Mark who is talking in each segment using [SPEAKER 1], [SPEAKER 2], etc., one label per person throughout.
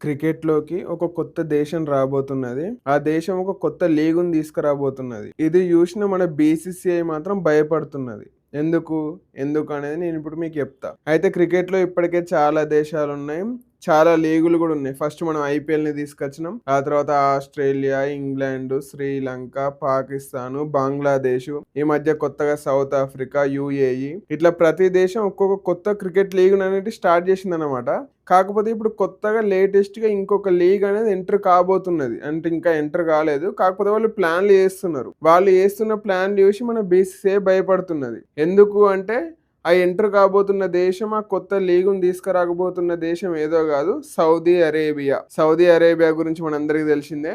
[SPEAKER 1] క్రికెట్‌లోకి ఒక కొత్త దేశం రాబోతున్నది. ఆ దేశం ఒక కొత్త లీగ్‌ని తీసుకురాబోతున్నది. ఇది చూసిన మన బీసీసీఐ మాత్రం భయపడుతున్నది. ఎందుకు? ఎందుకు అనేది నేను ఇప్పుడు మీకు చెప్తా. అయితే క్రికెట్‌లో ఇప్పటికే చాలా దేశాలు ఉన్నాయి చాలా లీగులు కూడా ఉన్నాయి. ఫస్ట్ మనం ఐపీఎల్‌ని తీసుకొచ్చినాం. ఆ తర్వాత ఆస్ట్రేలియా, ఇంగ్లాండ్, శ్రీలంక, పాకిస్తాను, బంగ్లాదేశ్, ఈ మధ్య కొత్తగా సౌత్ ఆఫ్రికా, యూఏఈ ఇట్లా ప్రతి దేశం ఒక్కొక్క కొత్త క్రికెట్ లీగ్ అనేది స్టార్ట్ చేసింది అనమాట కాకపోతే ఇప్పుడు కొత్తగా లేటెస్ట్‌గా ఇంకొక లీగ్ అనేది ఎంటర్ కాబోతున్నది. అంటే ఇంకా ఎంటర్ కాలేదు. కాకపోతే వాళ్ళు ప్లాన్‌లు చేస్తున్నారు. వాళ్ళు చేస్తున్న ప్లాన్లు చూసి మన బీసీసీఐ భయపడుతున్నది. ఎందుకు అంటే ఆ ఎంటర్ కాబోతున్న దేశం ఆ కొత్త లీగును తీసుకురాకపోతున్న దేశం ఏదో కాదు సౌదీ అరేబియా. సౌదీ అరేబియా గురించి మనందరికీ తెలిసిందే.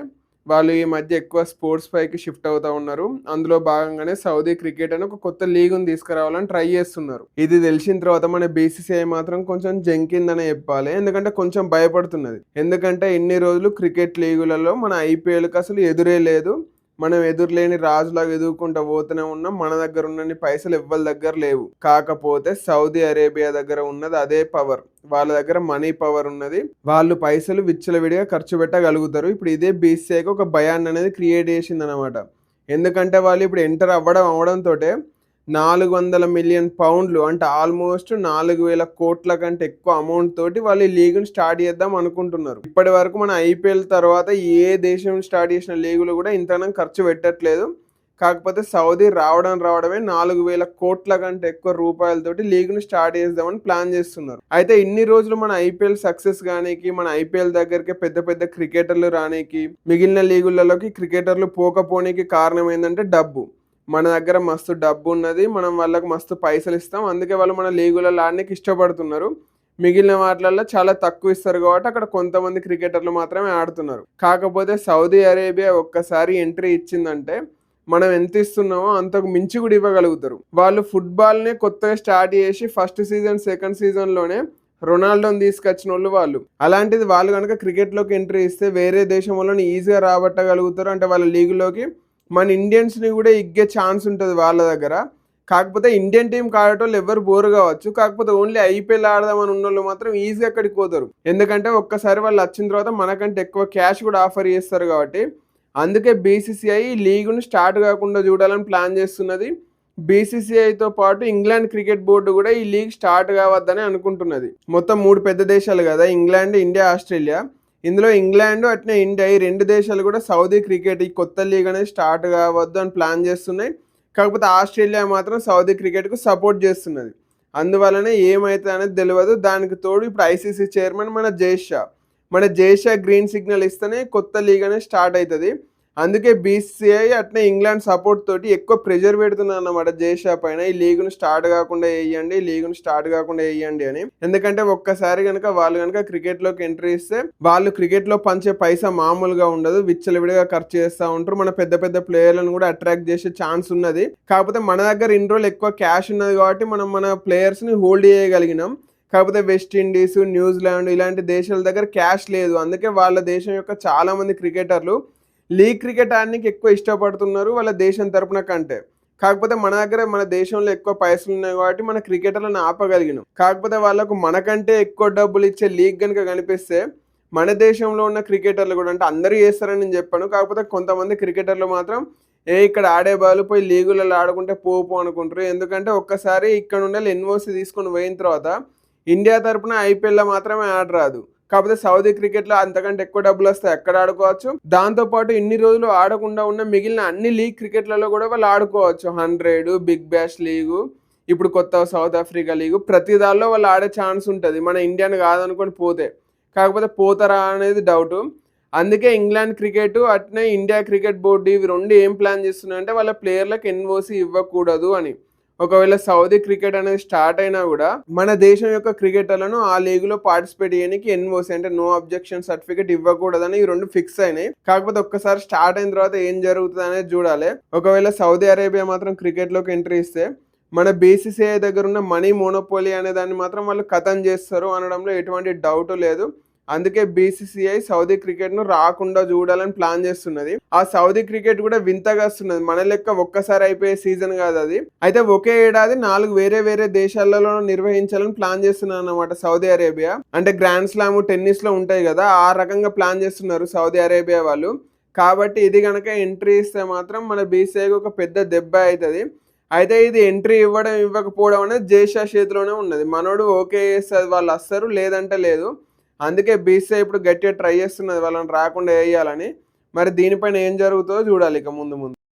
[SPEAKER 1] వాళ్ళు ఈ మధ్య ఎక్కువ స్పోర్ట్స్ పైకి షిఫ్ట్ అవుతా ఉన్నారు. అందులో భాగంగానే సౌదీ క్రికెట్ అని ఒక కొత్త లీగ్‌ని తీసుకురావాలని ట్రై చేస్తున్నారు. ఇది తెలిసిన తర్వాత మన బీసీసీఐ మాత్రం కొంచెం జంకిందనే చెప్పాలి. ఎందుకంటే కొంచెం భయపడుతున్నది. ఎందుకంటే ఇన్ని రోజులు క్రికెట్ లీగులలో మన ఐపీఎల్‌కి అసలు ఎదురే లేదు. మనం ఎదురులేని రాజులాగా ఎదుర్కొంటూ పోతూనే ఉన్నాం. మన దగ్గర ఉన్న పైసలు ఎవ్వరి దగ్గర లేవు. కాకపోతే సౌదీ అరేబియా దగ్గర ఉన్నది అదే పవర్. వాళ్ళ దగ్గర మనీ పవర్ ఉన్నది. వాళ్ళు పైసలు విచ్చలవిడిగా ఖర్చు పెట్టగలుగుతారు. ఇప్పుడు ఇదే బీసీఐకి ఒక భయాన్ని అనేది క్రియేట్ చేసింది అనమాట ఎందుకంటే వాళ్ళు ఇప్పుడు ఎంటర్ అవ్వడం నాలుగు వందల మిలియన్ పౌండ్లు అంటే ఆల్మోస్ట్ 4,000 కోట్ల కంటే ఎక్కువ అమౌంట్ తోటి వాళ్ళు ఈ లీగ్‌ని స్టార్ట్ చేద్దాం అనుకుంటున్నారు. ఇప్పటి వరకు మన ఐపీఎల్ తర్వాత ఏ దేశం స్టార్ట్ చేసిన లీగులు కూడా ఇంతనం ఖర్చు పెట్టట్లేదు. కాకపోతే సౌదీ రావడం రావడమే 4,000 కోట్ల కంటే ఎక్కువ రూపాయలతోటి లీగ్ను స్టార్ట్ చేద్దామని ప్లాన్ చేస్తున్నారు. అయితే ఇన్ని రోజులు మన ఐపీఎల్ సక్సెస్ కానీకి మన ఐపీఎల్ దగ్గరికి పెద్ద పెద్ద క్రికెటర్లు రానీకి, మిగిలిన లీగులలోకి క్రికెటర్లు పోకపోనీకి కారణం ఏంటంటే డబ్బు. మన దగ్గర మస్తు డబ్బు ఉన్నది. మనం వాళ్ళకి మస్తు పైసలు ఇస్తాం. అందుకే వాళ్ళు మన లీగులలో ఆడడానికి ఇష్టపడుతున్నారు. మిగిలిన వాటిలలో చాలా తక్కువ ఇస్తారు కాబట్టి అక్కడ కొంతమంది క్రికెటర్లు మాత్రమే ఆడుతున్నారు. కాకపోతే సౌదీ అరేబియా ఒక్కసారి ఎంట్రీ ఇచ్చిందంటే మనం ఎంత ఇస్తున్నామో అంతకు మించి కూడా ఇవ్వగలుగుతారు. వాళ్ళు ఫుట్‌బాల్‌నే కొత్తగా స్టార్ట్ చేసి ఫస్ట్ సీజన్, సెకండ్ సీజన్‌లోనే రొనాల్డోని తీసుకొచ్చిన వాళ్ళు. వాళ్ళు అలాంటిది వాళ్ళు కనుక క్రికెట్‌లోకి ఎంట్రీ ఇస్తే వేరే దేశం వాళ్ళని ఈజీగా రాబట్టగలుగుతారు. అంటే వాళ్ళ లీగ్‌లోకి మన ఇండియన్స్‌ని కూడా ఇగ్గే ఛాన్స్ ఉంటుంది వాళ్ళ దగ్గర. కాకపోతే ఇండియన్ టీం ఆడేటోళ్ళు ఎవ్వరు బోర్ కావచ్చు. కాకపోతే ఓన్లీ ఐపీఎల్ ఆడదామని ఉన్నోళ్ళు మాత్రం ఈజీగా అక్కడికి పోతారు. ఎందుకంటే ఒక్కసారి వాళ్ళు వచ్చిన తర్వాత మనకంటే ఎక్కువ క్యాష్ కూడా ఆఫర్ చేస్తారు కాబట్టి అందుకే బీసీసీఐ లీగ్ను స్టార్ట్ కాకుండా చూడాలని ప్లాన్ చేస్తున్నది. బీసీసీఐతో పాటు ఇంగ్లాండ్ క్రికెట్ బోర్డు కూడా ఈ లీగ్ స్టార్ట్ కావద్దని అనుకుంటున్నది. మొత్తం మూడు పెద్ద దేశాలు కదా! England, India, Australia. ఇందులో ఇంగ్లాండ్ అట్నే ఇండియా ఈ రెండు దేశాలు కూడా సౌదీ క్రికెట్ ఈ కొత్త లీగ్ అనేది స్టార్ట్ కావద్దు అని ప్లాన్ చేస్తున్నాయి. కాకపోతే ఆస్ట్రేలియా మాత్రం సౌదీ క్రికెట్‌కు సపోర్ట్ చేస్తున్నది. అందువలనే ఏమైతే అనేది తెలియదు దానికి తోడు ఇప్పుడు ఐసీసీ చైర్మన్ మన జై షా. మన జై షా గ్రీన్ సిగ్నల్ ఇస్తేనే కొత్త లీగ్ అనేది స్టార్ట్ అవుతుంది అందుకే బీసీసీఐ అట్నే ఇంగ్లాండ్ సపోర్ట్ తోటి ఎక్కువ ప్రెషర్ పెడుతుందన్నమాట జై షా పైన. ఈ లీగ్ను స్టార్ట్ కాకుండా వేయండి ఈ లీగ్‌ని స్టార్ట్ కాకుండా వేయండి అని. ఎందుకంటే ఒక్కసారి కనుక వాళ్ళు కనుక క్రికెట్‌లోకి ఎంట్రీ ఇస్తే వాళ్ళు క్రికెట్‌లో పంచే పైసా మామూలుగా ఉండదు. విచ్చలవిడిగా ఖర్చు చేస్తూ ఉంటారు. మన పెద్ద పెద్ద ప్లేయర్‌లను కూడా అట్రాక్ట్ చేసే ఛాన్స్ ఉన్నది. కాకపోతే మన దగ్గర ఇన్ని రోజులు ఎక్కువ క్యాష్ ఉన్నది కాబట్టి మనం మన ప్లేయర్స్‌ని హోల్డ్ చేయగలిగినాం. కాకపోతే వెస్ట్ ఇండీస్, న్యూజిలాండ్ ఇలాంటి దేశాల దగ్గర క్యాష్ లేదు. అందుకే వాళ్ళ దేశం యొక్క చాలామంది క్రికెటర్లు లీగ్ క్రికెట్ ఆడడానికి ఎక్కువ ఇష్టపడుతున్నారు వాళ్ళ దేశం తరపున కంటే. కాకపోతే మన దగ్గర మన దేశంలో ఎక్కువ పైసలు ఉన్నాయి కాబట్టి మన క్రికెటర్లను ఆపగలిగినాం. కాకపోతే వాళ్ళకు మనకంటే ఎక్కువ డబ్బులు ఇచ్చే లీగ్ కనుక కనిపిస్తే మన దేశంలో ఉన్న క్రికెటర్లు కూడా అంటే అందరూ చేస్తారని నేను చెప్పాను కాకపోతే కొంతమంది క్రికెటర్లు మాత్రం ఏ ఇక్కడ ఆడే బాలు పోయి లీగులలో ఆడుకుంటే పోపు అనుకుంటారు. ఎందుకంటే ఒక్కసారి ఇక్కడ ఉండే ఎన్ఓసి తీసుకొని పోయిన తర్వాత ఇండియా తరపున ఐపీఎల్‌లో మాత్రమే ఆడరాదు. కాకపోతే సౌదీ క్రికెట్‌లో అంతకంటే ఎక్కువ డబ్బులు వస్తాయి ఎక్కడ ఆడుకోవచ్చు. దాంతో పాటు ఇన్ని రోజులు ఆడకుండా ఉన్న మిగిలిన అన్ని లీగ్ క్రికెట్‌లలో కూడా వాళ్ళు ఆడుకోవచ్చు. 100, బిగ్ బ్యాష్ లీగు, ఇప్పుడు కొత్త సౌత్ ఆఫ్రికా లీగు ప్రతి దానిలో వాళ్ళు ఆడే ఛాన్స్ ఉంటుంది మన ఇండియాని కాదనుకోని పోతే. కాకపోతే పోతారా అనేది డౌటు. అందుకే ఇంగ్లాండ్ క్రికెట్ అట్నే ఇండియా క్రికెట్ బోర్డు ఇవి రెండు ఏం ప్లాన్ చేస్తున్నాయంటే వాళ్ళ ప్లేయర్‌లకు ఎన్ఓసి ఇవ్వకూడదు అని. ఒకవేళ సౌదీ క్రికెట్ అనేది స్టార్ట్ అయినా కూడా మన దేశం యొక్క క్రికెటర్లను ఆ లీగ్‌లో పార్టిసిపేట్ చేయనీకి ఎన్ఓసీ అంటే నో అబ్జెక్షన్ సర్టిఫికేట్ ఇవ్వకూడదని ఈ రెండు ఫిక్స్ అయినాయి. కాకపోతే ఒక్కసారి స్టార్ట్ అయిన తర్వాత ఏం జరుగుతుంది అనేది చూడాలి. ఒకవేళ సౌదీ అరేబియా మాత్రం క్రికెట్‌లోకి ఎంట్రీ ఇస్తే మన బీసీసీఐ దగ్గర ఉన్న మనీ మోనోపోలీ అనే దాన్ని మాత్రం వాళ్ళు ఖతం చేస్తారు అనడంలో ఎటువంటి డౌట్ లేదు. అందుకే బీసీసీఐ సౌదీ క్రికెట్ను రాకుండా చూడాలని ప్లాన్ చేస్తున్నది. ఆ సౌదీ క్రికెట్ కూడా వింతగా వస్తున్నది. మన లెక్క ఒక్కసారి అయిపోయే సీజన్ కాదు అది. అయితే ఒకే ఏడాది నాలుగు వేరే వేరే దేశాలలో నిర్వహించాలని ప్లాన్ చేస్తున్నారు అనమాట సౌదీ అరేబియా అంటే గ్రాండ్ స్లామ్ టెన్నిస్లో ఉంటాయి కదా ఆ రకంగా ప్లాన్ చేస్తున్నారు సౌదీ అరేబియా వాళ్ళు. కాబట్టి ఇది కనుక ఎంట్రీ ఇస్తే మాత్రం మన బీసీఐకి ఒక పెద్ద దెబ్బ అవుతుంది అయితే ఇది ఎంట్రీ ఇవ్వడం ఇవ్వకపోవడం అనేది జేషా చేతిలోనే ఉన్నది. మనోడు ఓకే చేస్తుంది వాళ్ళు వస్తారు లేదంటే లేదు. అందుకే బీసీఐ ఇప్పుడు గట్టిగా ట్రై చేస్తున్నది. వాళ్ళని రాకుండా వేయాలని. మరి దీనిపైన ఏం జరుగుతుందో చూడాలి ఇక ముందు ముందు.